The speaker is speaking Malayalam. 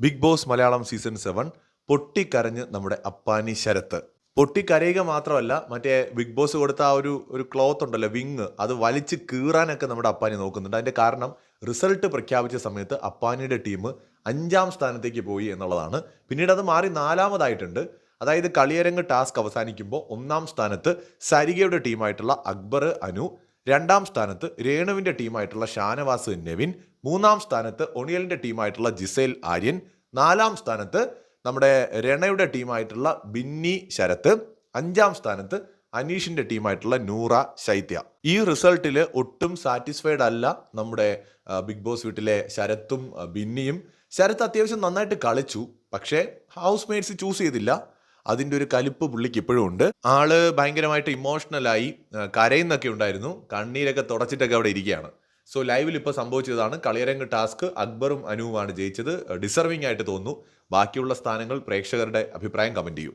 Bigg Boss Malayalam season seven പൊട്ടിക്കരഞ്ഞ് നമ്മുടെ അപ്പാനി ശരത്ത്. പൊട്ടിക്കരയുക മാത്രമല്ല മറ്റേ ബിഗ് ബോസ് കൊടുത്ത ആ ഒരു ഒരു ക്ലോത്ത് ഉണ്ടല്ലോ വിങ് അത് വലിച്ച് കീറാനൊക്കെ നമ്മുടെ അപ്പാനി നോക്കുന്നുണ്ട്. അതിന്റെ കാരണം റിസൾട്ട് പ്രഖ്യാപിച്ച സമയത്ത് അപ്പാനിയുടെ ടീം അഞ്ചാം സ്ഥാനത്തേക്ക് പോയി എന്നുള്ളതാണ്. പിന്നീട് അത് മാറി നാലാമതായിട്ടുണ്ട്. അതായത് കളിയരങ്ങ് ടാസ്ക് അവസാനിക്കുമ്പോൾ ഒന്നാം സ്ഥാനത്ത് സരികയുടെ ടീമായിട്ടുള്ള അക്ബർ അനു രണ്ടാം സ്ഥാനത്ത് രേണുവിന്റെ ടീമായിട്ടുള്ള ഷാനവാസ് നെവിൻ മൂന്നാം സ്ഥാനത്ത് ഒണിയലിന്റെ ടീമായിട്ടുള്ള ജിസേൽ ആര്യൻ നാലാം സ്ഥാനത്ത് നമ്മുടെ രണയുടെ ടീമായിട്ടുള്ള ബിന്നി ശരത്ത് അഞ്ചാം സ്ഥാനത്ത് അനീഷിന്റെ ടീമായിട്ടുള്ള നൂറ ശൈത്യ. ഈ റിസൾട്ടിൽ ഒട്ടും സാറ്റിസ്ഫൈഡ് അല്ല നമ്മുടെ ബിഗ് ബോസ് വീട്ടിലെ ശരത്തും ബിന്നിയും. ശരത്ത് അത്യാവശ്യം നന്നായിട്ട് കളിച്ചു പക്ഷേ ഹൗസ് മേറ്റ്സ് ചൂസ് ചെയ്തില്ല. അതിന്റെ ഒരു കലിപ്പ് പുള്ളിക്ക് ഇപ്പോഴും ഉണ്ട്. ആൾ ഭയങ്കരമായിട്ട് ഇമോഷണലായി കരയുന്നൊക്കെ ഉണ്ടായിരുന്നു. കണ്ണീരൊക്കെ തുടച്ചിട്ടൊക്കെ അവിടെ ഇരിക്കുകയാണ്. സോ ലൈവിൽ ഇപ്പോൾ സംഭവിച്ചതാണ്. കളിയരങ്ങ് ടാസ്ക് അക്ബറും അനുവുമാണ് ജയിച്ചത്. ഡിസർവിംഗ് ആയിട്ട് തോന്നുന്നു. ബാക്കിയുള്ള സ്ഥാനങ്ങൾ പ്രേക്ഷകരുടെ അഭിപ്രായം കമന്റ് ചെയ്യൂ.